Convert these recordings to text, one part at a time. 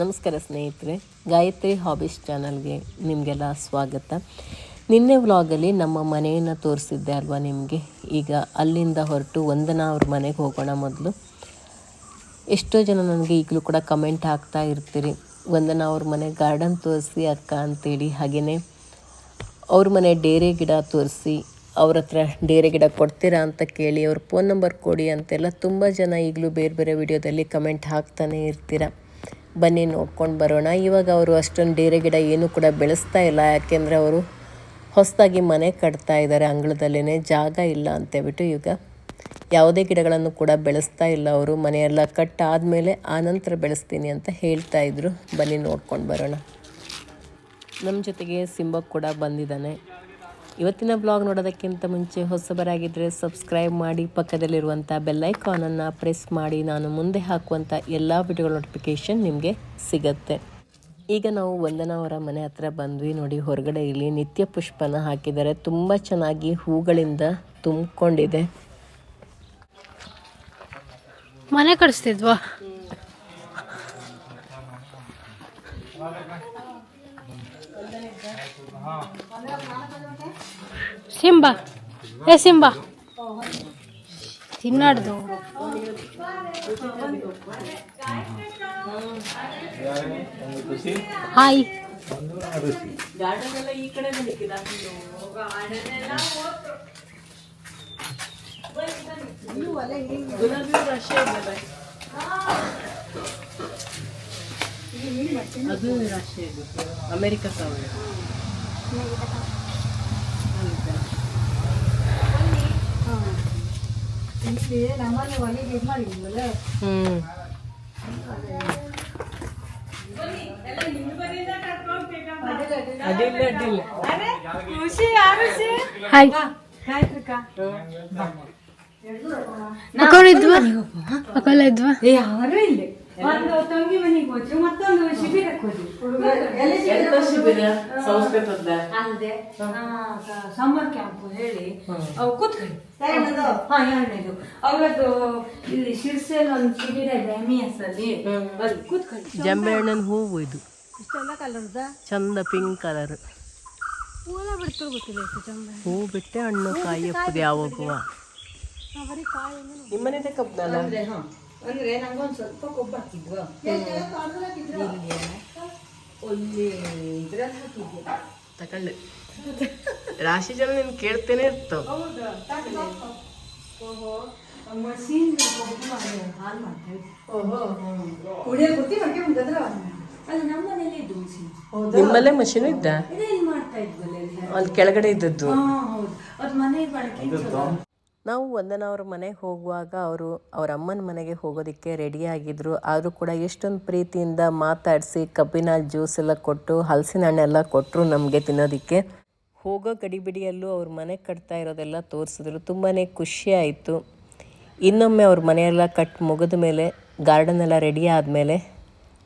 ನಮಸ್ಕಾರ ಸ್ನೇಹಿತರೆ, ಗಾಯತ್ರಿ ಹಾಬೀಸ್ ಚಾನಲ್ಗೆ ನಿಮಗೆಲ್ಲ ಸ್ವಾಗತ. ನಿನ್ನೆ ವ್ಲಾಗಲ್ಲಿ ನಮ್ಮ ಮನೆಯನ್ನು ತೋರಿಸಿದ್ದೆ ಅಲ್ವಾ ನಿಮಗೆ? ಈಗ ಅಲ್ಲಿಂದ ಹೊರಟು ವಂದನಾ ಅವ್ರ ಮನೆಗೆ ಹೋಗೋಣ ಮೊದಲು. ಎಷ್ಟೋ ಜನ ನನಗೆ ಈಗಲೂ ಕೂಡ ಕಮೆಂಟ್ ಹಾಕ್ತಾ ಇರ್ತೀರಿ. ವಂದನಾ ಅವ್ರ ಮನೆ ಗಾರ್ಡನ್ ತೋರಿಸಿ ಅಕ್ಕ ಅಂತೇಳಿ ಹಾಗೆಯೇ ಅವ್ರ ಮನೆ ಡೇರೆ ಗಿಡ ತೋರಿಸಿ, ಅವ್ರ ಹತ್ರ ಡೇರೆ ಗಿಡ ಕೊಡ್ತೀರಾ ಅಂತ ಕೇಳಿ ಅವ್ರ ಫೋನ್ ನಂಬರ್ ಕೊಡಿ ಅಂತೆಲ್ಲ ತುಂಬ ಜನ ಈಗಲೂ ಬೇರೆ ಬೇರೆ ವಿಡಿಯೋದಲ್ಲಿ ಕಮೆಂಟ್ ಹಾಕ್ತಾನೆ ಇರ್ತೀರ. ಬನ್ನಿ ನೋಡ್ಕೊಂಡು ಬರೋಣ. ಇವಾಗ ಅವರು ಅಷ್ಟೊಂದು ಡೇರೆ ಗಿಡ ಏನೂ ಕೂಡ ಬೆಳೆಸ್ತಾ ಇಲ್ಲ. ಯಾಕೆಂದರೆ ಅವರು ಹೊಸದಾಗಿ ಮನೆ ಕಟ್ತಾ ಇದ್ದಾರೆ ಅಂಗಳದಲ್ಲೇ ಜಾಗ ಇಲ್ಲ ಅಂತೇಳ್ಬಿಟ್ಟು ಈಗ ಯಾವುದೇ ಗಿಡಗಳನ್ನು ಕೂಡ ಬೆಳೆಸ್ತಾ ಇಲ್ಲ ಅವರು. ಮನೆಯೆಲ್ಲ ಕಟ್ಟಾದಮೇಲೆ ಆನಂತರ ಬೆಳೆಸ್ತೀನಿ ಅಂತ ಹೇಳ್ತಾ ಇದ್ರು. ಬನ್ನಿ ನೋಡ್ಕೊಂಡು ಬರೋಣ. ನಮ್ಮ ಜೊತೆಗೆ ಸಿಂಬ ಕೂಡ ಬಂದಿದ್ದಾನೆ. ಇವತ್ತಿನ ಬ್ಲಾಗ್ ನೋಡೋದಕ್ಕಿಂತ ಮುಂಚೆ ಹೊಸಬರಾಗಿದ್ದರೆ ಸಬ್ಸ್ಕ್ರೈಬ್ ಮಾಡಿ ಪಕ್ಕದಲ್ಲಿರುವಂಥ ಬೆಲ್ಲೈಕಾನನ್ನು ಪ್ರೆಸ್ ಮಾಡಿ, ನಾನು ಮುಂದೆ ಹಾಕುವಂಥ ಎಲ್ಲ ವಿಡಿಯೋಗಳ ನೋಟಿಫಿಕೇಷನ್ ನಿಮಗೆ ಸಿಗತ್ತೆ. ಈಗ ನಾವು ವಂದನಾ ಅವರ ಮನೆ ಹತ್ರ ಬಂದ್ವಿ ನೋಡಿ, ಹೊರಗಡೆ ಇಲ್ಲಿ ನಿತ್ಯ ಪುಷ್ಪನ ಹಾಕಿದ್ದಾರೆ. ತುಂಬ ಚೆನ್ನಾಗಿ ಹೂಗಳಿಂದ ತುಂಬಿಕೊಂಡಿದೆ. ಮನೆ ಕಟ್ಸ್ತಿದ್ವಾ? ಸಿಂಬ. ಏ ಸಿಂಬ. ತಿನ್ನಾಡ್ದು. ಹಾಯ್. ಅದು ಅಮೆರಿಕ ಸಾವಿರ ಹ್ಮ್. ಅದಿಲ್ಲ ಅಡ್ಡಿಲ್ಲ ಹಾಯ್ ಅಕ್ಕವ್ರು ಇದ್ವಾ ಅಕ್ಕಲ್ಲ ಇದ್ವಾ ಯಾರು ಇಲ್ಲ ಒಂದು ತಂಗಿ ಮನೆಗೆ ಹೋದ್ರು ಮತ್ತೊಂದು ಶಿಬಿರಕ್ಕೆ ಹೋದ್ರು. ಎಂತ ಶಿಬಿರ? ಸಂಸ್ಕೃತದ ಅಲ್ಲದೆ ಸಮ್ಮರ್ ಕ್ಯಾಂಪ್ ಹೇಳಿ ಅವು ಕೂತ್ಕೊಳ್ಳಿ ಹಾ ಎರಡನೇದು ಅವರದ್ದು ಇಲ್ಲಿ ಶಿರ್ಸೆಲ್ ಒಂದು ಶಿಬಿರ ಇದೆ ಎಮಿಎಸ್ ಅಲ್ಲಿ. ಅಲ್ಲಿ ಕೂತ್ಕೊಳ್ಳಿ ಜಂಬೆ ಹಣ್ಣಿನ ಹೂವು ಇದು. ಚಂದ ಪಿಂಕ್ ಕಲರ್ ಹೂವೆಲ್ಲ ಬಿಡ್ತು ಗೊತ್ತಿಲ್ಲ ಚಂದ. ಹೂ ಬಿಟ್ಟೆ ಹಣ್ಣು ಕಾಯಿ ಯಾವ ಯಾವಾಗುವ ನಿಮ್ಮನೆ ಕಬ್ಬನಲ್ಲ ಅಂದ್ರೆ ನಂಗೊಂದು ಸ್ವಲ್ಪ ಕೊಬ್ಬು ಹಾಕಿದ್ವು. ಇಲ್ಲಿ ಇದ್ರಲ್ಲಿ ಹಾಕಿದ್ವಿ ತಕೊಳ್ಳೆ. ರಾಶಿ ಜನ ನೀನು ಕೇಳ್ತೇನೆ ಇರ್ತಾವ. ಮಾಡಿ ಹಾಲು ಮಾಡ್ತೇವೆ. ಕುಡಿಯೋದು ಗೊತ್ತಿ ಹೊಟ್ಟೆ ಮುಂದದ್ರ ನಮ್ಮ ಮನೇಲಿ ಇದ್ದು ಮಷೀನ್. ನಿಮ್ಮಲ್ಲೇ ಮಷೀನ್ ಇದ್ದ? ಇದೇನು ಮಾಡ್ತಾ ಇದ್ವಲ್ಲ ಅಲ್ಲಿ ಕೆಳಗಡೆ ಇದ್ದದ್ದು. ಹಾ ಹೌದು. ಅದು ಮನೆ ನಾವು ವಂದನ ಮನೆಗೆ ಹೋಗುವಾಗ ಅವರು ಅವ್ರ ಅಮ್ಮನ ಮನೆಗೆ ಹೋಗೋದಕ್ಕೆ ರೆಡಿಯಾಗಿದ್ದರು ಆದರೂ ಕೂಡ ಎಷ್ಟೊಂದು ಪ್ರೀತಿಯಿಂದ ಮಾತಾಡಿಸಿ ಕಬ್ಬಿನ ಜ್ಯೂಸ್ ಎಲ್ಲ ಕೊಟ್ಟು, ಹಲಸಿನ ಹಣ್ಣೆಲ್ಲ ಕೊಟ್ಟರು ನಮಗೆ ತಿನ್ನೋದಕ್ಕೆ. ಹೋಗೋ ಗಡಿಬಿಡಿಯಲ್ಲೂ ಅವ್ರ ಮನೆ ಕಟ್ತಾ ಇರೋದೆಲ್ಲ ತೋರಿಸಿದ್ರು. ತುಂಬಾ ಖುಷಿಯಾಯಿತು ಇನ್ನೊಮ್ಮೆ ಅವ್ರ ಮನೆಯೆಲ್ಲ ಕಟ್ ಮುಗಿದ ಮೇಲೆ ಗಾರ್ಡನ್ ಎಲ್ಲ ರೆಡಿ ಆದಮೇಲೆ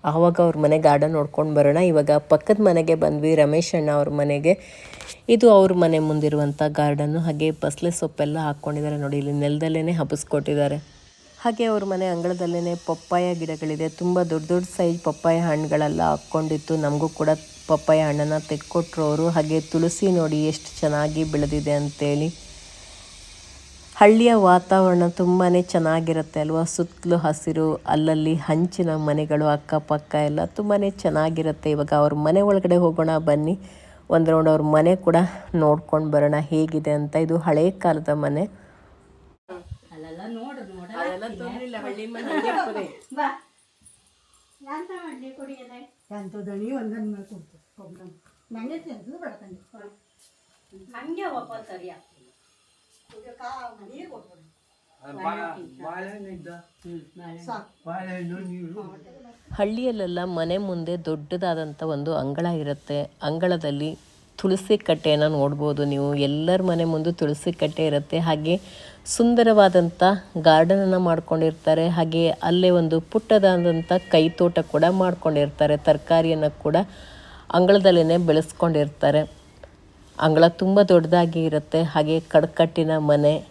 ಆವಾಗ ಅವ್ರ ಮನೆ ಗಾರ್ಡನ್ ನೋಡ್ಕೊಂಡು ಬರೋಣ. ಇವಾಗ ಪಕ್ಕದ ಮನೆಗೆ ಬಂದ್ವಿ, ರಮೇಶ್ ಅಣ್ಣ ಅವ್ರ ಮನೆಗೆ. ಇದು ಅವ್ರ ಮನೆ ಮುಂದಿರುವಂಥ ಗಾರ್ಡನ್ನು ಹಾಗೆ ಬಸ್ಲೆ ಸೊಪ್ಪೆಲ್ಲ ಹಾಕ್ಕೊಂಡಿದ್ದಾರೆ ನೋಡಿ, ಇಲ್ಲಿ ನೆಲದಲ್ಲೇ ಹಬ್ಬಿಸ್ಕೊಟ್ಟಿದ್ದಾರೆ. ಹಾಗೆ ಅವ್ರ ಮನೆ ಅಂಗಳದಲ್ಲೇ ಪಪ್ಪಾಯ ಗಿಡಗಳಿದೆ. ತುಂಬ ದೊಡ್ಡ ದೊಡ್ಡ ಸೈಜ್ ಪಪ್ಪಾಯ ಹಣ್ಣುಗಳೆಲ್ಲ ಹಾಕ್ಕೊಂಡಿತ್ತು. ನಮಗೂ ಕೂಡ ಪಪ್ಪಾಯ ಹಣ್ಣನ್ನು ತೆಕ್ಕೊಟ್ರು ಅವರು. ಹಾಗೆ ತುಳಸಿ ನೋಡಿ ಎಷ್ಟು ಚೆನ್ನಾಗಿ ಬೆಳೆದಿದೆ ಅಂತೇಳಿ. ಹಳ್ಳಿಯ ವಾತಾವರಣ ತುಂಬಾ ಚೆನ್ನಾಗಿರುತ್ತೆ ಅಲ್ವಾ? ಸುತ್ತಲೂ ಹಸಿರು ಅಲ್ಲಲ್ಲಿ ಹಂಚಿನ ಮನೆಗಳು ಅಕ್ಕಪಕ್ಕ ಎಲ್ಲ ತುಂಬಾ ಚೆನ್ನಾಗಿರುತ್ತೆ. ಇವಾಗ ಅವ್ರ ಮನೆ ಒಳಗಡೆ ಹೋಗೋಣ ಬನ್ನಿ. ಒಂದು ರೌಂಡ್ ಅವ್ರ ಮನೆ ಕೂಡ ನೋಡ್ಕೊಂಡು ಬರೋಣ. ಹೇಗಿದೆ ಅಂತ? ಇದು ಹಳೆ ಕಾಲದ ಮನೆ. ಎಂತದನಿ ವಾಪಸ್ ಸರಿಯ ಹಳ್ಳಿಯಲ್ಲೆಲ್ಲ ಮನೆ ಮುಂದೆ ದೊಡ್ಡದಾದಂಥ ಒಂದು ಅಂಗಳ ಇರುತ್ತೆ. ಅಂಗಳದಲ್ಲಿ ತುಳಸಿ ಕಟ್ಟೆಯನ್ನು ನೋಡ್ಬೋದು ನೀವು. ಎಲ್ಲರ ಮನೆ ಮುಂದೆ ತುಳಸಿ ಕಟ್ಟೆ ಇರುತ್ತೆ. ಹಾಗೆ ಸುಂದರವಾದಂಥ ಗಾರ್ಡನನ್ನು ಮಾಡ್ಕೊಂಡಿರ್ತಾರೆ. ಹಾಗೆ ಅಲ್ಲೇ ಒಂದು ಪುಟ್ಟದಾದಂಥ ಕೈತೋಟ ಕೂಡ ಮಾಡ್ಕೊಂಡಿರ್ತಾರೆ. ತರಕಾರಿಯನ್ನು ಕೂಡ ಅಂಗಳದಲ್ಲೇ ಬೆಳೆಸ್ಕೊಂಡಿರ್ತಾರೆ. ಅಂಗಳ ತುಂಬ ದೊಡ್ಡದಾಗಿ ಇರುತ್ತೆ. ಹಾಗೆ ಕಡ್ಕಟ್ಟಿನ ಮನೆ,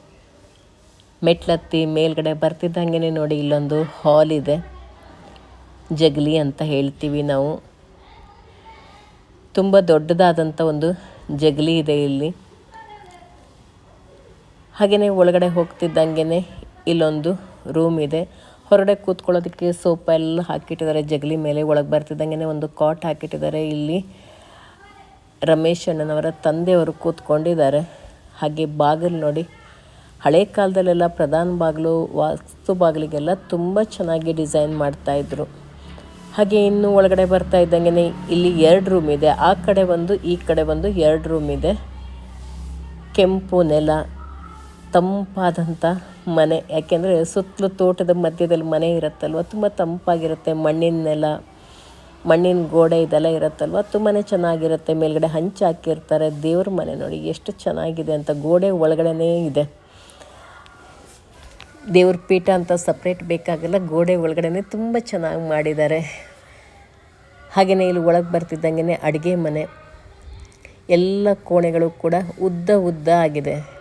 ಮೆಟ್ಲತ್ತಿ ಮೇಲ್ಗಡೆ ಬರ್ತಿದ್ದಂಗೆ ನೋಡಿ ಇಲ್ಲೊಂದು ಹಾಲ್ ಇದೆ. ಜಗಲಿ ಅಂತ ಹೇಳ್ತೀವಿ ನಾವು. ತುಂಬ ದೊಡ್ಡದಾದಂಥ ಒಂದು ಜಗಲಿ ಇದೆ ಇಲ್ಲಿ. ಹಾಗೆಯೇ ಒಳಗಡೆ ಹೋಗ್ತಿದ್ದಂಗೆ ಇಲ್ಲೊಂದು ರೂಮ್ ಇದೆ. ಹೊರಗಡೆ ಕೂತ್ಕೊಳ್ಳೋದಕ್ಕೆ ಸೋಫಾ ಎಲ್ಲ ಹಾಕಿಟ್ಟಿದ್ದಾರೆ. ಜಗಲಿ ಮೇಲೆ ಒಳಗೆ ಬರ್ತಿದ್ದಂಗೆ ಒಂದು ಕಾಟ್ ಹಾಕಿಟ್ಟಿದ್ದಾರೆ ಇಲ್ಲಿ. ರಮೇಶ್ ಅಣ್ಣನವರ ತಂದೆಯವರು ಕೂತ್ಕೊಂಡಿದ್ದಾರೆ. ಹಾಗೆ ಬಾಗಿಲು ನೋಡಿ. ಹಳೆ ಕಾಲದಲ್ಲೆಲ್ಲ ಪ್ರಧಾನ ಬಾಗಿಲು, ವಾಸ್ತು ಬಾಗಿಲಿಗೆಲ್ಲ ತುಂಬ ಚೆನ್ನಾಗಿ ಡಿಸೈನ್ ಮಾಡ್ತಾಯಿದ್ರು ಹಾಗೆ ಇನ್ನು ಒಳಗಡೆ ಬರ್ತಾ ಇದ್ದಂಗೆ ಇಲ್ಲಿ ಎರಡು ರೂಮ್ ಇದೆ. ಆ ಕಡೆ ಒಂದು ಈ ಕಡೆ ಒಂದು ಎರಡು ರೂಮ್ ಇದೆ. ಕೆಂಪು ನೆಲ ತಂಪಾದಂಥ ಮನೆ. ಯಾಕೆಂದರೆ ಸುತ್ತಲೂ ತೋಟದ ಮಧ್ಯದಲ್ಲಿ ಮನೆ ಇರುತ್ತಲ್ವ? ತುಂಬ ತಂಪಾಗಿರುತ್ತೆ. ಮಣ್ಣಿನ ನೆಲ ಮಣ್ಣಿನ ಗೋಡೆ ಇದೆಲ್ಲ ಇರುತ್ತಲ್ವ? ತುಂಬಾ ಚೆನ್ನಾಗಿರುತ್ತೆ. ಮೇಲ್ಗಡೆ ಹಂಚು ಹಾಕಿರ್ತಾರೆ. ದೇವ್ರ ಮನೆ ನೋಡಿ ಎಷ್ಟು ಚೆನ್ನಾಗಿದೆ ಅಂತ ಗೋಡೆ ಒಳಗಡೆನೇ ಇದೆ. ದೇವ್ರ ಪೀಠ ಅಂತ ಸಪ್ರೇಟ್ ಬೇಕಾಗಲ್ಲ. ಗೋಡೆ ಒಳಗಡೆನೆ ತುಂಬ ಚೆನ್ನಾಗಿ ಮಾಡಿದ್ದಾರೆ. ಹಾಗೆಯೇ ಇಲ್ಲಿ ಒಳಗೆ ಬರ್ತಿದ್ದಂಗೆ ಅಡುಗೆ ಮನೆ. ಎಲ್ಲ ಕೋಣೆಗಳು ಕೂಡ ಉದ್ದ ಉದ್ದ ಆಗಿದೆ.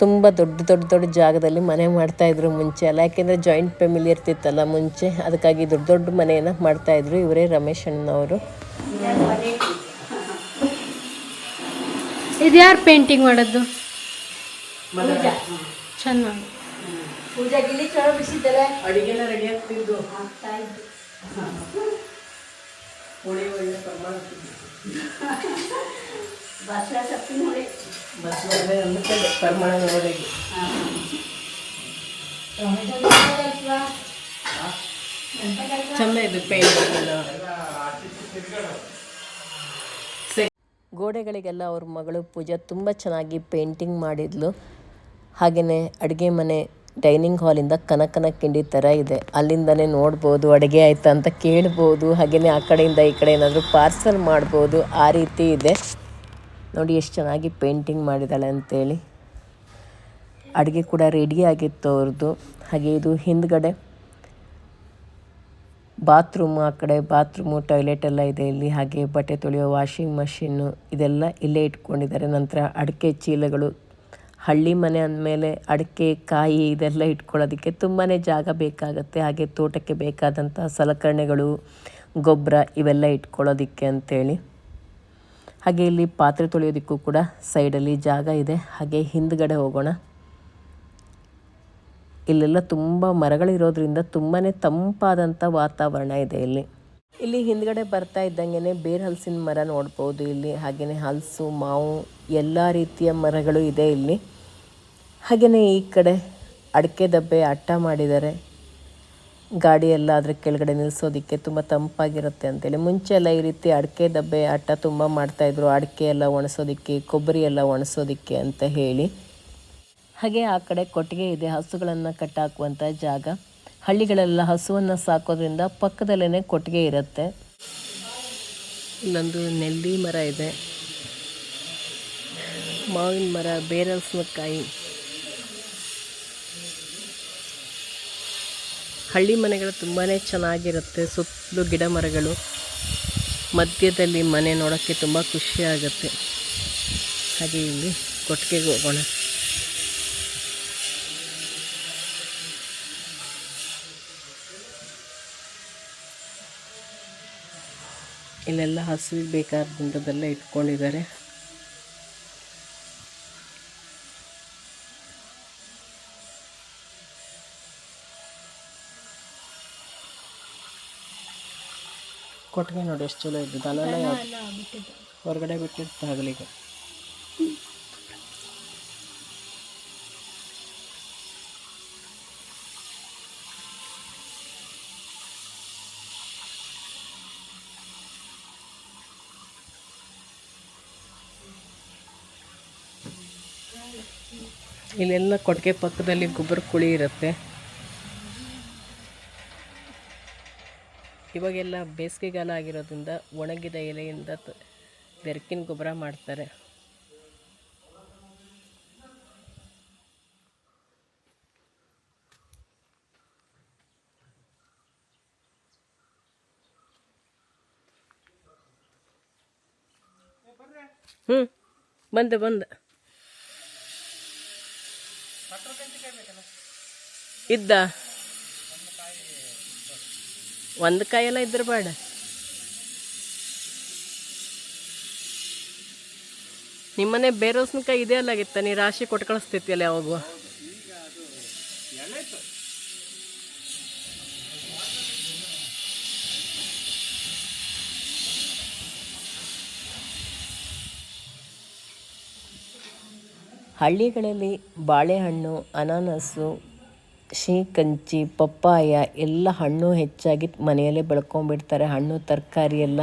ತುಂಬ ದೊಡ್ಡ ದೊಡ್ಡ ದೊಡ್ಡ ಜಾಗದಲ್ಲಿ ಮನೆ ಮಾಡ್ತಾಯಿದ್ರು ಮುಂಚೆ ಅಲ್ಲ. ಯಾಕೆಂದರೆ ಜಾಯಿಂಟ್ ಫ್ಯಾಮಿಲಿ ಇರ್ತಿತ್ತಲ್ಲ ಮುಂಚೆ ಅದಕ್ಕಾಗಿ ದೊಡ್ಡ ದೊಡ್ಡ ಮನೆಯನ್ನು ಮಾಡ್ತಾಯಿದ್ರು ಇವರೇ ರಮೇಶ್ ಅಣ್ಣನವರು. ಇದು ಯಾರು ಪೇಂಟಿಂಗ್ ಮಾಡೋದು? ಚೆನ್ನಾಗಿ. ಪೂಜಾ ಇಲ್ಲಿ ಚಲೋ ಬಿಸಿದ್ದಲ್ಲ? ಅಡುಗೆಲ್ಲ ರೆಡಿ ಆಗ್ತಿದ್ದು. ಬಸವ ಸಪ್ಪಿನ ಹೊಳೆ ಪ್ರಮಾಣ ನೋಡಿ ಚೆಂದ ಇದು ಪೇಂಟಿಂಗ್ ಗೋಡೆಗಳಿಗೆಲ್ಲ ಅವ್ರ ಮಗಳು ಪೂಜಾ ತುಂಬ ಚೆನ್ನಾಗಿ ಪೇಂಟಿಂಗ್ ಮಾಡಿದ್ಲು. ಹಾಗೆಯೇ ಅಡುಗೆ ಮನೆ ಡೈನಿಂಗ್ ಹಾಲಿಂದ ಕನಕನ ಕಿಂಡಿ ಥರ ಇದೆ. ಅಲ್ಲಿಂದನೇ ನೋಡ್ಬೋದು, ಅಡುಗೆ ಆಯ್ತಾ ಅಂತ ಕೇಳ್ಬೋದು ಹಾಗೆಯೇ ಆ ಕಡೆಯಿಂದ ಈ ಕಡೆ ಏನಾದರೂ ಪಾರ್ಸಲ್ ಮಾಡ್ಬೋದು, ಆ ರೀತಿ ಇದೆ. ನೋಡಿ ಎಷ್ಟು ಚೆನ್ನಾಗಿ ಪೇಂಟಿಂಗ್ ಮಾಡಿದ್ದಾಳೆ ಅಂತೇಳಿ. ಅಡುಗೆ ಕೂಡ ರೆಡಿ ಆಗಿತ್ತು ಅವ್ರದ್ದು ಹಾಗೆ ಇದು ಹಿಂದ್ಗಡೆ ಬಾತ್ರೂಮ್ ಆ ಕಡೆ ಬಾತ್ರೂಮು ಟಾಯ್ಲೆಟ್ ಎಲ್ಲ ಇದೆ ಇಲ್ಲಿ. ಹಾಗೆ ಬಟ್ಟೆ ತೊಳೆಯೋ ವಾಷಿಂಗ್ ಮಷಿನ್ನು ಇದೆಲ್ಲ ಇಲ್ಲೇ ಇಟ್ಕೊಂಡಿದ್ದಾರೆ. ನಂತರ ಅಡಿಕೆ ಚೀಲಗಳು ಹಳ್ಳಿ ಮನೆ ಅಂದಮೇಲೆ ಅಡಿಕೆ, ಕಾಯಿ ಇದೆಲ್ಲ ಇಟ್ಕೊಳ್ಳೋದಕ್ಕೆ ತುಂಬಾ ಜಾಗ ಬೇಕಾಗುತ್ತೆ. ಹಾಗೆ ತೋಟಕ್ಕೆ ಬೇಕಾದಂಥ ಸಲಕರಣೆಗಳು, ಗೊಬ್ಬರ ಇವೆಲ್ಲ ಇಟ್ಕೊಳ್ಳೋದಕ್ಕೆ ಅಂತೇಳಿ. ಹಾಗೆ ಇಲ್ಲಿ ಪಾತ್ರೆ ತೊಳೆಯೋದಕ್ಕೂ ಕೂಡ ಸೈಡಲ್ಲಿ ಜಾಗ ಇದೆ. ಹಾಗೆ ಹಿಂದ್ಗಡೆ ಹೋಗೋಣ. ಇಲ್ಲೆಲ್ಲ ತುಂಬ ಮರಗಳಿರೋದ್ರಿಂದ ತುಂಬಾ ತಂಪಾದಂಥ ವಾತಾವರಣ ಇದೆ ಇಲ್ಲಿ. ಇಲ್ಲಿ ಹಿಂದ್ಗಡೆ ಬರ್ತಾ ಇದ್ದಂಗೆ ಬೇರೆ ಹಲಸಿನ ಮರ ನೋಡ್ಬೋದು ಇಲ್ಲಿ. ಹಾಗೆಯೇ ಹಲಸು, ಮಾವು, ಎಲ್ಲ ರೀತಿಯ ಮರಗಳು ಇದೆ ಇಲ್ಲಿ. ಹಾಗೆಯೇ ಈ ಕಡೆ ಅಡಿಕೆ ದಬ್ಬೆ ಅಟ್ಟ ಮಾಡಿದ್ದಾರೆ. ಗಾಡಿ ಎಲ್ಲ ಅದ್ರ ಕೆಳಗಡೆ ನಿಲ್ಲಿಸೋದಕ್ಕೆ ತುಂಬ ತಂಪಾಗಿರುತ್ತೆ ಅಂತೇಳಿ. ಮುಂಚೆ ಎಲ್ಲ ಈ ರೀತಿ ಅಡಿಕೆ ದಬ್ಬೆ ಅಟ್ಟ ತುಂಬ ಮಾಡ್ತಾಯಿದ್ರು ಅಡಿಕೆ ಎಲ್ಲ ಒಣಸೋದಕ್ಕೆ, ಕೊಬ್ಬರಿ ಎಲ್ಲ ಒಣಸೋದಕ್ಕೆ ಅಂತ ಹೇಳಿ. ಹಾಗೆ ಆ ಕಡೆ ಕೊಟ್ಟಿಗೆ ಇದೆ. ಹಸುಗಳನ್ನು ಕಟ್ಟಾಕುವಂಥ ಜಾಗ. ಹಳ್ಳಿಗಳೆಲ್ಲ ಹಸುವನ್ನು ಸಾಕೋದ್ರಿಂದ ಪಕ್ಕದಲ್ಲೇ ಕೊಟ್ಟಿಗೆ ಇರುತ್ತೆ. ಇಲ್ಲೊಂದು ನೆಲ್ಲಿ ಮರ ಇದೆ. ಮಾವಿನ ಮರ ಬೇರಲ್ಸಿನಕಾಯಿ ಹಳ್ಳಿ ಮನೆಗಳು ತುಂಬಾ ಚೆನ್ನಾಗಿರುತ್ತೆ, ಸುತ್ತಲೂ ಗಿಡ ಮರಗಳು. ಮಧ್ಯದಲ್ಲಿ ಮನೆ ನೋಡೋಕ್ಕೆ ತುಂಬ ಖುಷಿಯಾಗುತ್ತೆ ಹಾಗೆ ಇಲ್ಲಿ ಕೊಟ್ಟಿಗೆಗೆ ಹೋಗೋಣ. ಇಲ್ಲೆಲ್ಲ ಹಸುವಿಗೆ ಬೇಕಾದಂಥದ್ದೆಲ್ಲ ಇಟ್ಕೊಂಡಿದ್ದಾರೆ. ಕೊಟ್ಟಿಗೆ ನೋಡಿ ಎಷ್ಟು ಚಲೋ ಇದ್ದು ಯಾವ್ದು? ಹೊರಗಡೆ ಬಿಟ್ಟಿದ್ದು ಹಗಲಿಗೆ. ಇಲ್ಲೆಲ್ಲ ಕೊಟ್ಟಿಗೆ ಪಕ್ಕದಲ್ಲಿ ಗೊಬ್ಬರ ಕುಳಿ ಇರುತ್ತೆ. ಇವಾಗೆಲ್ಲ ಬೇಸಿಗೆಗಾಲ ಆಗಿರೋದ್ರಿಂದ ಒಣಗಿದ ಎಲೆಯಿಂದ ಬೆರಕಿನ ಗೊಬ್ಬರ ಮಾಡ್ತಾರೆ. ಹ್ಞೂ ಬಂದೆ ಬಂದೆ. ಇದ್ದ? ಒಂದು ಕಾಯೆಲ್ಲ ಇದ್ರೆ ಬೇಡ. ನಿಮ್ಮನೆ ಬೇರೋಸ್ನಕಾಯಿ ಇದೆ ಅಲ್ಲಾಗಿತ್ತ ನೀ ರಾಶಿ ಕೊಟ್ಟು ಕಳಿಸ್ತಿತ್ತಲ್ಲ ಯಾವಾಗ? ಹಳ್ಳಿಗಳಲ್ಲಿ ಬಾಳೆಹಣ್ಣು, ಅನಾನಸು ಶೀಕಂಚಿ ಪಪ್ಪಾಯ ಎಲ್ಲ ಹಣ್ಣು ಹೆಚ್ಚಾಗಿ ಮನೆಯಲ್ಲೇ ಬೆಳ್ಕೊಂಡ್ಬಿಡ್ತಾರೆ. ಹಣ್ಣು, ತರಕಾರಿ ಎಲ್ಲ.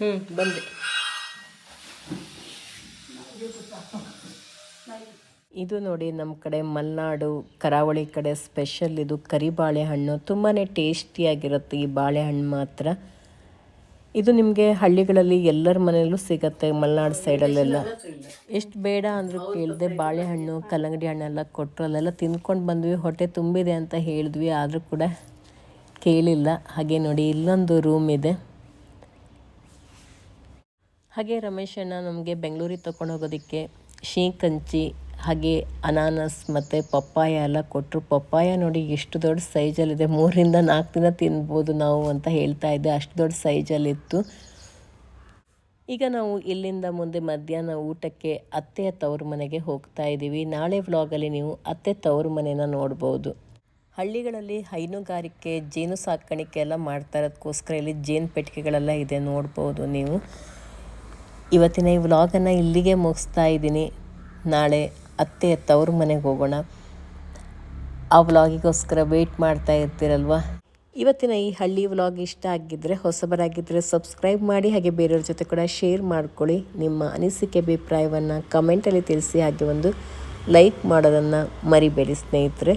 ಹ್ಞೂ ಇದು ನೋಡಿ ನಮ್ಮ ಕಡೆ ಮಲೆನಾಡು, ಕರಾವಳಿ ಕಡೆ ಸ್ಪೆಷಲ್ ಇದು ಕರಿ ಬಾಳೆಹಣ್ಣು ತುಂಬಾ ಟೇಸ್ಟಿಯಾಗಿರುತ್ತೆ ಈ ಬಾಳೆಹಣ್ಣು ಮಾತ್ರ. ಇದು ನಿಮಗೆ ಹಳ್ಳಿಗಳಲ್ಲಿ ಎಲ್ಲರ ಮನೆಯಲ್ಲೂ ಸಿಗತ್ತೆ, ಮಲೆನಾಡು ಸೈಡಲ್ಲೆಲ್ಲ? ಎಷ್ಟು ಬೇಡ ಅಂದರೂ ಕೇಳಿದೆ, ಬಾಳೆಹಣ್ಣು, ಕಲ್ಲಂಗಡಿ ಹಣ್ಣೆಲ್ಲ ಕೊಟ್ಟರು ಅಲ್ಲೆಲ್ಲ ತಿಂದ್ಕೊಂಡು ಬಂದ್ವಿ, ಹೊಟ್ಟೆ ತುಂಬಿದೆ ಅಂತ ಹೇಳಿದ್ವಿ, ಆದರೂ ಕೂಡ ಕೇಳಿಲ್ಲ. ಹಾಗೆ ನೋಡಿ, ಇಲ್ಲೊಂದು ರೂಮ್ ಇದೆ. ಹಾಗೆ ರಮೇಶಣ್ಣ ನಮಗೆ ಬೆಂಗಳೂರಿಗೆ ತಗೊಂಡು ಹೋಗೋದಕ್ಕೆ ಶೀಕಂಚಿ ಹಾಗೆ ಅನಾನಸ್ ಮತ್ತು ಪಪ್ಪಾಯ ಎಲ್ಲ ಕೊಟ್ಟರು ಪಪ್ಪಾಯ ನೋಡಿ ಎಷ್ಟು ದೊಡ್ಡ ಸೈಜಲ್ಲಿದೆ. ಮೂರಿಂದ ನಾಲ್ಕು ದಿನ ತಿನ್ಬೋದು ನಾವು ಅಂತ ಹೇಳ್ತಾ ಇದ್ದೆ. ಅಷ್ಟು ದೊಡ್ಡ ಸೈಜಲ್ಲಿತ್ತು. ಈಗ ನಾವು ಇಲ್ಲಿಂದ ಮುಂದೆ ಮಧ್ಯಾಹ್ನ ಊಟಕ್ಕೆ ಅತ್ತೆಯ ತವರು ಮನೆಗೆ ಹೋಗ್ತಾ ಇದ್ದೀವಿ. ನಾಳೆ ವ್ಲಾಗಲ್ಲಿ ನೀವು ಅತ್ತೆ ತವರು ಮನೆನ ನೋಡ್ಬೋದು. ಹಳ್ಳಿಗಳಲ್ಲಿ ಹೈನುಗಾರಿಕೆ, ಜೇನು ಸಾಕಾಣಿಕೆ ಎಲ್ಲ ಮಾಡ್ತಾ ಇರೋದಕ್ಕೋಸ್ಕರ ಇಲ್ಲಿ ಜೇನು ಪೆಟ್ಟಿಗೆಗಳೆಲ್ಲ ಇದೆ. ನೋಡ್ಬೋದು ನೀವು. ಇವತ್ತಿನ ಈ ವ್ಲಾಗನ್ನು ಇಲ್ಲಿಗೆ ಮುಗಿಸ್ತಾ ಇದ್ದೀನಿ. ನಾಳೆ ಅತ್ತೆ ತವ್ರ ಮನೆಗೆ ಹೋಗೋಣ. ಆ ವ್ಲಾಗಿಗೋಸ್ಕರ ವೆಯ್ಟ್ ಮಾಡ್ತಾ ಇರ್ತೀರಲ್ವ? ಇವತ್ತಿನ ಈ ಹಳ್ಳಿ ವ್ಲಾಗ್ ಇಷ್ಟ ಆಗಿದ್ದರೆ ಹೊಸಬರಾಗಿದ್ದರೆ ಸಬ್ಸ್ಕ್ರೈಬ್ ಮಾಡಿ, ಹಾಗೆ ಬೇರೆಯವ್ರ ಜೊತೆ ಕೂಡ ಶೇರ್ ಮಾಡ್ಕೊಳ್ಳಿ. ನಿಮ್ಮ ಅನಿಸಿಕೆ, ಅಭಿಪ್ರಾಯವನ್ನು ಕಮೆಂಟಲ್ಲಿ ತಿಳಿಸಿ, ಹಾಗೆ ಒಂದು ಲೈಕ್ ಮಾಡೋದನ್ನು ಮರಿಬೇಡಿ ಸ್ನೇಹಿತರೆ.